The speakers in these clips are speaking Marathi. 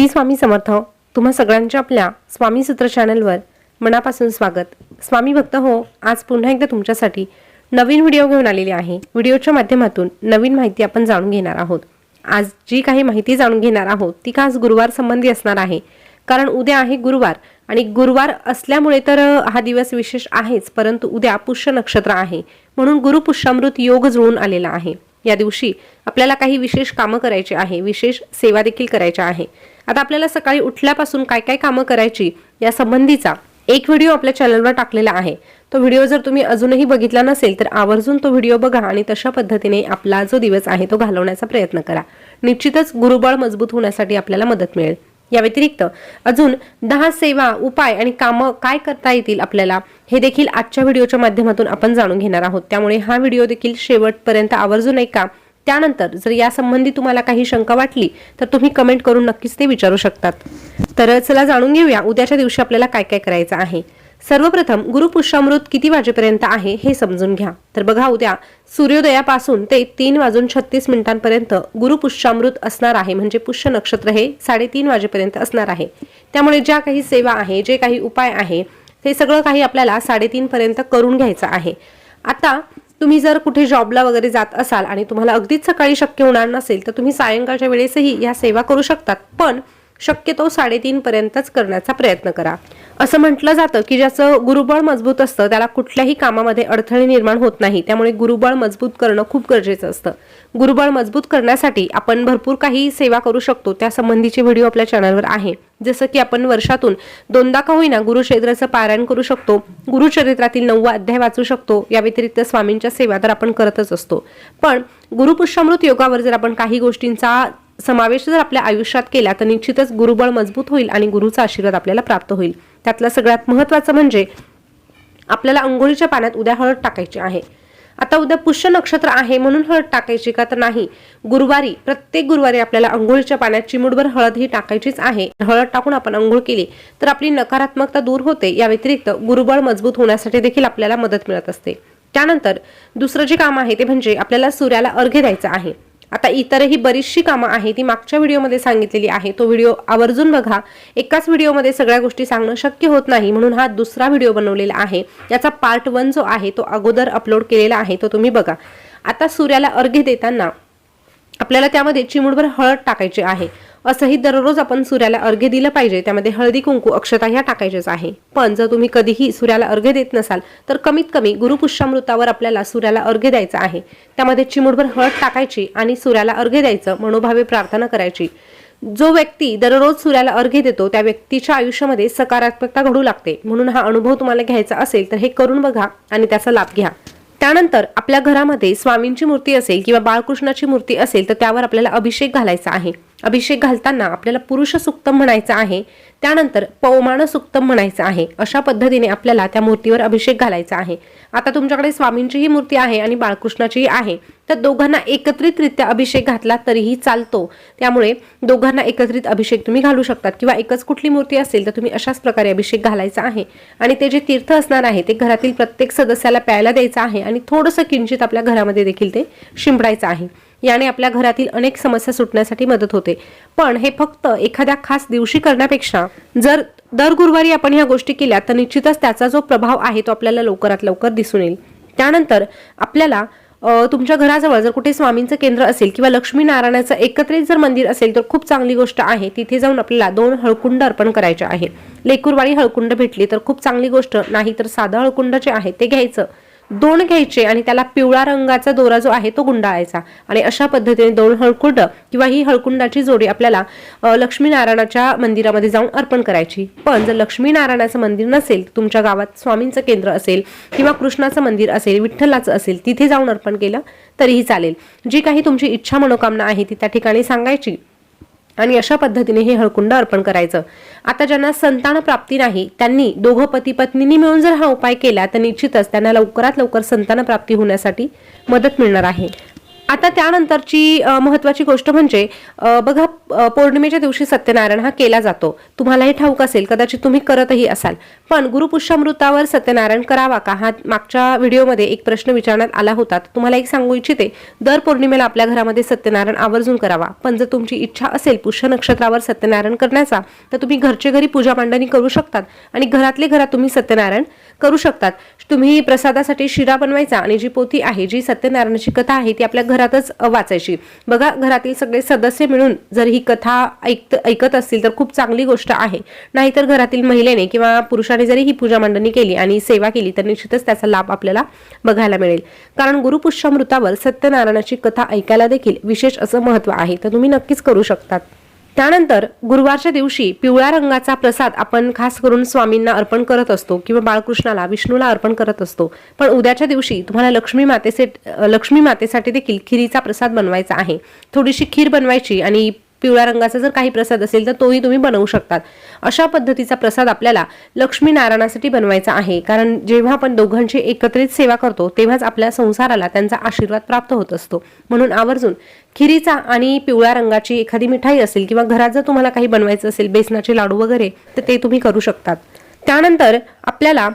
श्री स्वामी समर्थ तुम्हा सगळ्यांच्या आपल्या स्वामी सूत्र चॅनलवर मनापासून स्वागत. स्वामी भक्त हो आज पुन्हा एकदा तुमच्यासाठी नवीन व्हिडिओ घेऊन आलेली आहे. व्हिडिओच्या माध्यमातून नवीन माहिती आपण जाणून घेणार आहोत. आज जी काही माहिती जाणून घेणार आहोत ती खास गुरुवार संबंधी असणार आहे. कारण उद्या आहे गुरुवार आणि गुरुवार असल्यामुळे तर हा दिवस विशेष आहेच परंतु उद्या पुष्य नक्षत्र आहे. म्हणून गुरुपुष्यामृत योग जुळून आलेला आहे. या दिवशी आपल्याला काही विशेष कामं करायची आहे विशेष सेवा देखील करायच्या आहे. आता आपल्याला सकाळी उठल्यापासून काय काय कामं करायची या संबंधीचा एक व्हिडिओ आपल्या चॅनलवर टाकलेला आहे. तो व्हिडिओ जर तुम्ही अजूनही बघितला नसेल तर आवर्जून तो व्हिडिओ बघा आणि तशा पद्धतीने आपला जो दिवस आहे तो घालवण्याचा प्रयत्न करा. निश्चितच गुरुबळ मजबूत होण्यासाठी आपल्याला मदत मिळेल. या व्यतिरिक्त अजून दहा सेवा उपाय आणि कामं काय करता येतील आपल्याला हे देखील आजच्या व्हिडिओच्या माध्यमातून आपण जाणून घेणार आहोत. त्यामुळे हा व्हिडिओ देखील शेवटपर्यंत आवर्जून ऐका. त्यानंतर जर यासंबंधी तुम्हाला काही शंका वाटली तर तुम्ही कमेंट करून नक्कीच ते विचारू शकतात. तर चला जाणून घेऊया उद्याच्या दिवशी आपल्याला काय काय करायचं आहे. सर्वप्रथम गुरुपुष्यामृत किती वाजेपर्यंत आहे हे समजून घ्या. तर बघा उद्या सूर्योदयापासून ते तीन वाजून छत्तीस मिनिटांपर्यंत गुरुपुष्यामृत असणार आहे. म्हणजे पुष्य नक्षत्र हे साडेतीन वाजेपर्यंत असणार आहे. त्यामुळे ज्या काही सेवा आहे जे काही उपाय आहे ते सगळं काही आपल्याला साडेतीन पर्यंत करून घ्यायचं आहे. आता तुम्ही जर कुठे जॉबला वगैरे जात असाल आणि तुम्हाला अगदीच सकाळी शक्य होणार नसेल तर तुम्ही सायंकाळच्या वेळेसही या सेवा करू शकतात. पण शक्यतो साडेतीन पर्यंतच करण्याचा प्रयत्न करा. असं म्हटलं जातं की ज्याचं गुरुबळ मजबूत असतं त्याला कुठल्याही कामामध्ये अडथळे निर्माण होत नाही. त्यामुळे गुरुबळ मजबूत करणं खूप गरजेचं असतं. गुरुबळ मजबूत करण्यासाठी आपण भरपूर काही सेवा करू शकतो. त्या संबंधीचे व्हिडिओ आपल्या चॅनलवर आहे. जसं की आपण वर्षातून दोनदा का होईना गुरुक्षेत्राचं पारायण करू शकतो. गुरुचरित्रातील नववा अध्याय वाचू शकतो. या व्यतिरिक्त स्वामींच्या सेवा तर आपण करतच असतो. पण गुरुपुष्यामृत योगावर जर आपण काही गोष्टींचा समावेश जर आपल्या आयुष्यात केला तर निश्चितच गुरुबळ मजबूत होईल आणि गुरुचा आशीर्वाद आपल्याला प्राप्त होईल. त्यातलं सगळ्यात महत्वाचं म्हणजे आपल्याला अंघोळीच्या पाण्यात उद्या हळद टाकायची आहे. आता उद्या पुष्य नक्षत्र आहे म्हणून हळद टाकायची का तर नाही. गुरुवारी प्रत्येक गुरुवारी आपल्याला अंघोळीच्या पाण्यात चिमुडभर हळद ही टाकायचीच आहे. हळद टाकून आपण अंघोळ केली तर आपली नकारात्मकता दूर होते. या व्यतिरिक्त गुरुबळ मजबूत होण्यासाठी देखील आपल्याला मदत मिळत असते. त्यानंतर दुसरं जे काम आहे ते म्हणजे आपल्याला सूर्याला अर्घ्य द्यायचं आहे. आता इतरही बरीचशी कामं आहे ती मागच्या व्हिडिओमध्ये सांगितलेली आहे. तो व्हिडिओ आवर्जून बघा. एकाच व्हिडिओमध्ये सगळ्या गोष्टी सांगणं शक्य होत नाही म्हणून हा दुसरा व्हिडिओ बनवलेला आहे. याचा पार्ट वन जो आहे तो अगोदर अपलोड केलेला आहे तो तुम्ही बघा. आता सूर्याला अर्घ्य देताना आपल्याला त्यामध्ये चिमुडभर हळद टाकायची आहे. असंही दररोज आपण सूर्याला अर्घ्य दिलं पाहिजे. त्यामध्ये हळदी कुंकू अक्षता ह्या टाकायच्याच आहे. पण जर तुम्ही कधीही सूर्याला अर्घ्य देत नसाल तर कमीत कमी गुरुपुष्यामृतावर आपल्याला सूर्याला अर्घ्य द्यायचं आहे. त्यामध्ये चिमुडभर हळद टाकायची आणि सूर्याला अर्घ्य द्यायचं मनोभावे प्रार्थना करायची. जो व्यक्ती दररोज सूर्याला अर्घ्य देतो त्या व्यक्तीच्या आयुष्यामध्ये सकारात्मकता घडू लागते. म्हणून हा अनुभव तुम्हाला घ्यायचा असेल तर हे करून बघा आणि त्याचा लाभ घ्या. त्यानंतर आपल्या घरामध्ये स्वामींची मूर्ती असेल किंवा बाळकृष्णाची मूर्ती असेल तर त्यावर आपल्याला अभिषेक घालायचा आहे. अभिषेक घालताना आपल्याला पुरुष सुक्तम म्हणायचं आहे. त्यानंतर पवमान सुक्तम म्हणायचं आहे. अशा पद्धतीने आपल्याला त्या मूर्तीवर अभिषेक घालायचा आहे. आता तुमच्याकडे स्वामींचीही मूर्ती आहे आणि बाळकृष्णाचीही आहे. तर दोघांना एकत्रितरित्या अभिषेक घातला तरीही चालतो. त्यामुळे दोघांना एकत्रित अभिषेक तुम्ही घालू शकतात किंवा एकच कुठली मूर्ती असेल तर तुम्ही अशाच प्रकारे अभिषेक घालायचा आहे. आणि ते जे तीर्थ असणार आहे ते घरातील प्रत्येक सदस्याला प्यायला द्यायचं आहे आणि थोडंसं किंचित आपल्या घरामध्ये देखील ते शिंपडायचं आहे. याने आपल्या घरातील अनेक समस्या सुटण्यासाठी मदत होते. पण हे फक्त एखाद्या खास दिवशी करण्यापेक्षा जर दर गुरुवारी आपण ह्या गोष्टी केल्या तर निश्चितच त्याचा जो प्रभाव आहे तो आपल्याला लवकरात लवकर दिसून येईल. त्यानंतर आपल्याला तुमच्या घराजवळ जर कुठे स्वामींचं केंद्र असेल किंवा लक्ष्मी नारायणाचं एकत्रित जर मंदिर असेल तर खूप चांगली गोष्ट आहे. तिथे जाऊन आपल्याला दोन हळकुंड अर्पण करायचे आहे लेकुरवाळी हळकुंड भेटली तर खूप चांगली गोष्ट. नाही तर साधं हळकुंड जे आहे ते घ्यायचं. दोन घ्यायचे आणि त्याला पिवळा रंगाचा दोरा जो आहे तो गुंडाळायचा. आणि अशा पद्धतीने दोन हळकुंड किंवा ही हळकुंडाची जोडी आपल्याला लक्ष्मीनारायणाच्या मंदिरामध्ये जाऊन अर्पण करायची. पण जर लक्ष्मीनारायणाचं मंदिर नसेल तुमच्या गावात स्वामींचं केंद्र असेल किंवा कृष्णाचं मंदिर असेल विठ्ठलाचं असेल तिथे जाऊन अर्पण केलं तरीही चालेल. जी काही तुमची इच्छा मनोकामना आहे ती त्या ठिकाणी सांगायची. आणि अशा पद्धतीने हे हळकुंड अर्पण करायचं. आता ज्यांना संतान प्राप्ती नाही त्यांनी दोघं पती पत्नींनी मिळून जर हा उपाय केला तर निश्चितच त्यांना लवकरात लवकर संतान प्राप्ती होण्यासाठी मदत मिळणार आहे. आता त्यानंतरची महत्वाची महत्त्वाची गोष्ट म्हणजे बघा पौर्णिमेच्या दिवशी सत्यनारायण हा केला जातो. तुम्हाला हे ठाऊक असेल कदाचित तुम्ही करतही असाल. पण गुरुपुष्यामृतावर सत्यनारायण करावा का? हा मागच्या व्हिडिओमध्ये एक प्रश्न विचारण्यात आला होता. तर तुम्हाला एक सांगू इच्छिते दर पौर्णिमेला आपल्या घरामध्ये सत्यनारायण आवर्जून करावा. पण जर तुमची इच्छा असेल पुष्य नक्षत्रावर सत्यनारायण करण्याचा तर तुम्ही घरचे घरी पूजा मांडणी करू शकतात. आणि घरातले घरात तुम्ही सत्यनारायण करू शकतात. तुम्ही प्रसादासाठी शिरा बनवायचा आणि जी पोथी आहे जी सत्यनारायणाची कथा आहे ती आपल्या घरातच वाचायची. बघा घरातील सगळे सदस्य मिळून जर ही कथा ऐकत ऐकत असतील तर खूप चांगली गोष्ट आहे. नाहीतर घरातील महिलेने किंवा पुरुषाने जरी ही पूजा मांडणी केली आणि सेवा केली तर निश्चितच त्याचा लाभ आपल्याला बघायला मिळेल. कारण गुरुपुष्यामृतावर सत्यनारायणाची कथा ऐकायला देखील विशेष असं महत्त्व आहे. तर तुम्ही नक्कीच करू शकतात. त्यानंतर गुरुवारच्या दिवशी पिवळ्या रंगाचा प्रसाद आपण खास करून स्वामींना अर्पण करत असतो किंवा बाळकृष्णाला विष्णूला अर्पण करत असतो. पण उद्याच्या दिवशी तुम्हाला लक्ष्मी मातेसे लक्ष्मी मातेसाठी देखील खिरीचा प्रसाद बनवायचा आहे. थोडीशी खीर बनवायची आणि पिवळ्या रंगाचा जर काही प्रसाद असेल तर तोही तुम्ही बनवू शकतात. अशा पद्धतीचा प्रसाद आपल्याला लक्ष्मी नारायणासाठी बनवायचा आहे. कारण जेव्हा आपण दोघांची एकत्रित सेवा करतो तेव्हाच आपल्या संसाराला त्यांचा आशीर्वाद प्राप्त होत असतो. म्हणून आवर्जून खिरीचा आणि पिवळ्या रंगाची एखादी मिठाई असेल किंवा घरात जर तुम्हाला काही बनवायचं असेल बेसनाचे लाडू वगैरे तर ते तुम्ही करू शकतात. त्यानंतर आपल्याला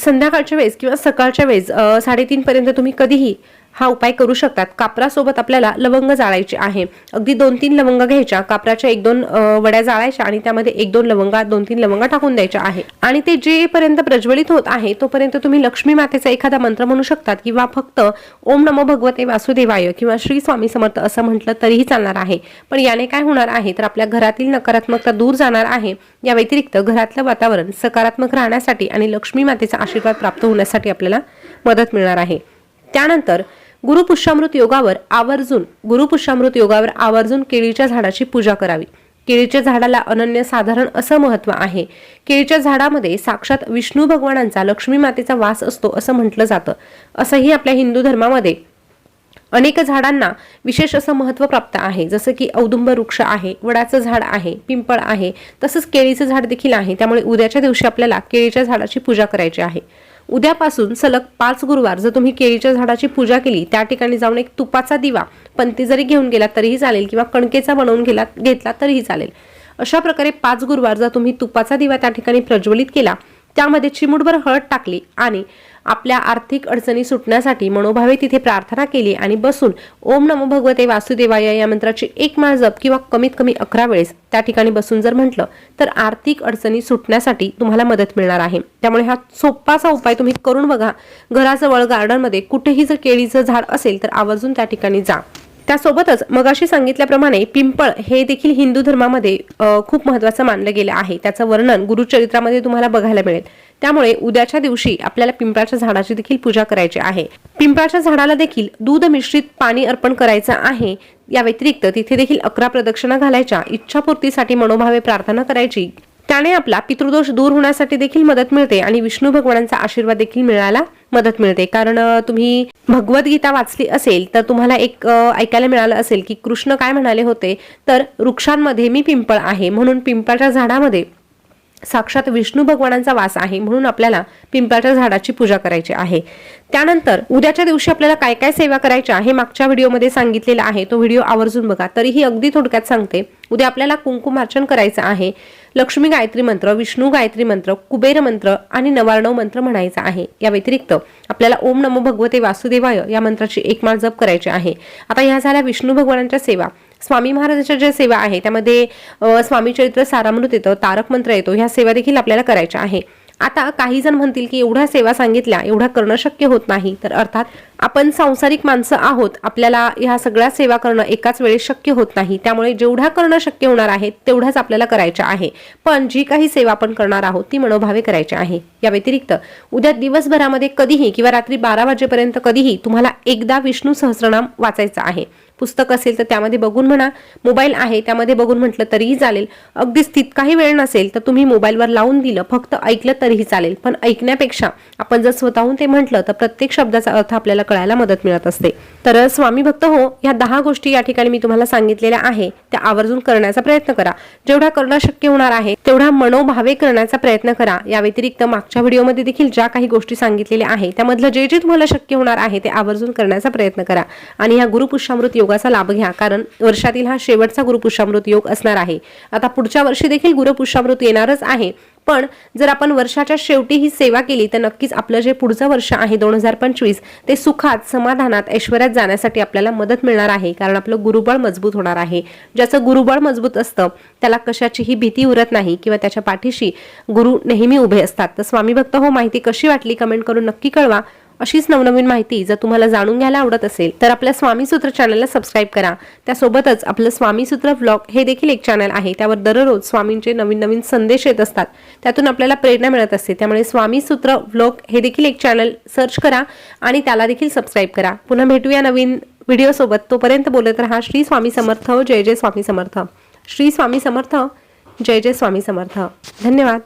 संध्याकाळच्या वेळेस किंवा सकाळच्या वेळेस साडेतीनपर्यंत साडेतीन पर्यंत तुम्ही कधीही हा उपाय करू शकतात. कापरासोबत आपल्याला लवंग जाळायचे आहे. अगदी दोन तीन लवंग घ्यायच्या. कापराच्या एक दोन वड्या जाळायच्या आणि त्यामध्ये एक दोन लवंगा दोन तीन लवंगा टाकून द्यायच्या आहे. आणि ते जेपर्यंत प्रज्वलित होत आहे तोपर्यंत तुम्ही लक्ष्मी मातेचा एखादा मंत्र म्हणू शकतात किंवा फक्त ओम नमो भगवते वासुदेवाय किंवा श्री स्वामी समर्थ असं म्हटलं तरीही चालणार आहे. पण याने काय होणार आहे? तर आपल्या घरातील नकारात्मकता दूर जाणार आहे. या व्यतिरिक्त घरातलं वातावरण सकारात्मक राहण्यासाठी आणि लक्ष्मी मातेचा आशीर्वाद प्राप्त होण्यासाठी आपल्याला मदत मिळणार आहे. त्यानंतर गुरुपुष्यामृत योगावर आवर्जून गुरुपुष्यामृत योगावर आवर्जून केळीच्या झाडाची पूजा करावी. केळीच्या झाडाला अनन्य साधारण असं महत्त्व आहे. केळीच्या झाडामध्ये साक्षात विष्णू भगवानांचा लक्ष्मी मातेचा वास असतो असं म्हटलं जातं. असंही आपल्या हिंदू धर्मामध्ये अनेक झाडांना विशेष असं महत्त्व प्राप्त आहे. जसं की औदुंब वृक्ष आहे वडाचं झाड आहे पिंपळ आहे तसंच केळीचं झाड देखील आहे. त्यामुळे उद्याच्या दिवशी आपल्याला केळीच्या झाडाची पूजा करायची आहे. उद्यापासून सलग पाच गुरुवार जर तुम्ही केळीच्या झाडाची पूजा केली त्या ठिकाणी जाऊन एक तुपाचा दिवा पंती जरी घेऊन गेला तरीही चालेल किंवा कणकेचा बनवून गेला घेतला तरीही चालेल. अशा प्रकारे पाच गुरुवार जर तुम्ही तुपाचा दिवा त्या ठिकाणी प्रज्वलित केला त्यामध्ये चिमुटभर हळद टाकली आणि आपल्या आर्थिक अडचणी सुटण्यासाठी मनोभावे तिथे प्रार्थना केली आणि बसून ओम नमो भगवते वासुदेवाय या मंत्राची एक माळ जप किंवा कमीत कमी अकरा वेळेस त्या ठिकाणी बसून जर म्हटलं तर आर्थिक अडचणी सुटण्यासाठी तुम्हाला मदत मिळणार आहे. त्यामुळे हा सोपासा उपाय तुम्ही करून बघा. घराजवळ गार्डनमध्ये कुठेही जर केळीचं झाड असेल तर आवर्जून त्या ठिकाणी जा. त्यासोबतच मगाशी सांगितल्याप्रमाणे पिंपळ हे देखील हिंदू धर्मामध्ये खूप महत्वाचं मानलं गेलं आहे. त्याचं वर्णन गुरुचरित्रामध्ये तुम्हाला बघायला मिळेल. त्यामुळे उद्याच्या दिवशी आपल्याला पिंपळाच्या झाडाची देखील पूजा करायची आहे. पिंपळाच्या झाडाला देखील दूध मिश्रित पाणी अर्पण करायचं आहे. या व्यतिरिक्त तिथे देखील अकरा प्रदक्षिणा घालायच्या इच्छापूर्तीसाठी मनोभावे प्रार्थना करायची. त्याने आपला पितृदोष दूर होण्यासाठी देखील मदत मिळते आणि विष्णू भगवानांचा आशीर्वाद देखील मिळाला. मदत मिळते. कारण तुम्ही भगवद्गीता वाचली असेल तर तुम्हाला एक ऐकायला मिळालं असेल की कृष्ण काय म्हणाले होते? तर वृक्षांमध्ये मी पिंपळ आहे म्हणून पिंपळाच्या झाडामध्ये साक्षात विष्णू भगवानांचा वास आहे म्हणून आपल्याला पिंपळाच्या झाडाची पूजा करायची आहे. त्यानंतर उद्याच्या दिवशी आपल्याला काय काय सेवा करायच्या हे मागच्या व्हिडिओमध्ये सांगितलेलं आहे. तो व्हिडिओ आवर्जून बघा. तरीही अगदी थोडक्यात सांगते. उद्या आपल्याला कुंकुमार्चन करायचं आहे. लक्ष्मी गायत्री मंत्र विष्णू गायत्री मंत्र कुबेर मंत्र आणि नवार्णव मंत्र म्हणायचा आहे. या व्यतिरिक्त आपल्याला ओम नमो भगवते वासुदेवाय या मंत्राची एक माळ जप करायची आहे. आता ह्या झाल्या विष्णू भगवानांच्या सेवा. स्वामी महाराजांच्या ज्या सेवा आहे त्यामध्ये स्वामी चरित्र सारामृत येतं तारक मंत्र येतो ह्या सेवा देखील आपल्याला करायच्या आहे. आता काही जण म्हणतील की एवढ्या सेवा सांगितल्या एवढ्या करणं शक्य होत नाही. तर अर्थात आपण सांसारिक माणसं आहोत आपल्याला ह्या सगळ्या सेवा करणं एकाच वेळेस शक्य होत नाही. त्यामुळे जेवढ्या करणं शक्य होणार आहे तेवढ्याच आपल्याला करायच्या आहे. पण जी काही सेवा आपण करणार आहोत ती मनोभावे करायची आहे. या व्यतिरिक्त उद्या दिवसभरामध्ये कधीही किंवा रात्री बारा वाजेपर्यंत कधीही तुम्हाला एकदा विष्णू सहस्रनाम वाचायचा आहे. पुस्तक असेल तर त्यामध्ये बघून म्हणा. मोबाईल आहे त्यामध्ये बघून म्हटलं तरीही चालेल. अगदीच तितकाही वेळ नसेल तर तुम्ही मोबाईलवर लावून दिलं फक्त ऐकलं तरीही चालेल. पण ऐकण्यापेक्षा आपण जर स्वतःहून ते म्हटलं तर प्रत्येक शब्दाचा अर्थ आपल्याला कळायला मदत मिळत असते. तर स्वामी भक्त हो या दहा गोष्टी या ठिकाणी मी तुम्हाला सांगितलेल्या आहे. त्या आवर्जून करण्याचा प्रयत्न करा. जेवढा करणं शक्य होणार आहे तेवढा मनोभावे करण्याचा प्रयत्न करा. या व्यतिरिक्त मागच्या व्हिडिओमध्ये देखील ज्या काही गोष्टी सांगितलेल्या आहे त्यामधलं जे जे तुम्हाला शक्य होणार आहे ते आवर्जून करण्याचा प्रयत्न करा. आणि ह्या गुरुपुष्यामृत योगाचा लाभ घ्या. कारण वर्षातील हा शेवटचा गुरुपुष्यामृत योग असणार आहे. आता पुढच्या वर्षी देखील गुरुपुष्यामृत येणारच आहे. पण जर आपण वर्षाच्या शेवटी ही सेवा केली तर नक्कीच आपलं जे पुढचं वर्ष आहे दोन हजार पंचवीस ते सुखात समाधानात ऐश्वर्यात जाण्यासाठी आपल्याला मदत मिळणार आहे. कारण आपलं गुरुबळ मजबूत होणार आहे. ज्याचं गुरुबळ मजबूत असतं त्याला कशाचीही भीती उरत नाही किंवा त्याच्या पाठीशी गुरु नेहमी उभे असतात. तर स्वामी भक्त हो माहिती कशी वाटली कमेंट करून नक्की कळवा. अशीच नवनवीन माहिती जर तुम्हाला जाणून घ्यायला आवडत असेल तर आपल्या स्वामी सूत्र चॅनलला सबस्क्राईब करा. त्यासोबतच आपलं स्वामी सूत्र व्लॉग हे देखील एक चॅनल आहे. त्यावर दररोज स्वामींचे नवीन नवीन संदेश येत असतात. त्यातून आपल्याला प्रेरणा मिळत असते. त्यामुळे स्वामी सूत्र व्लॉग हे देखील एक चॅनल सर्च करा आणि त्याला देखील सबस्क्राईब करा. पुन्हा भेटूया नवीन व्हिडिओसोबत तोपर्यंत बोलत राहा श्री स्वामी समर्थ जय जय स्वामी समर्थ. श्री स्वामी समर्थ जय जय स्वामी समर्थ. धन्यवाद.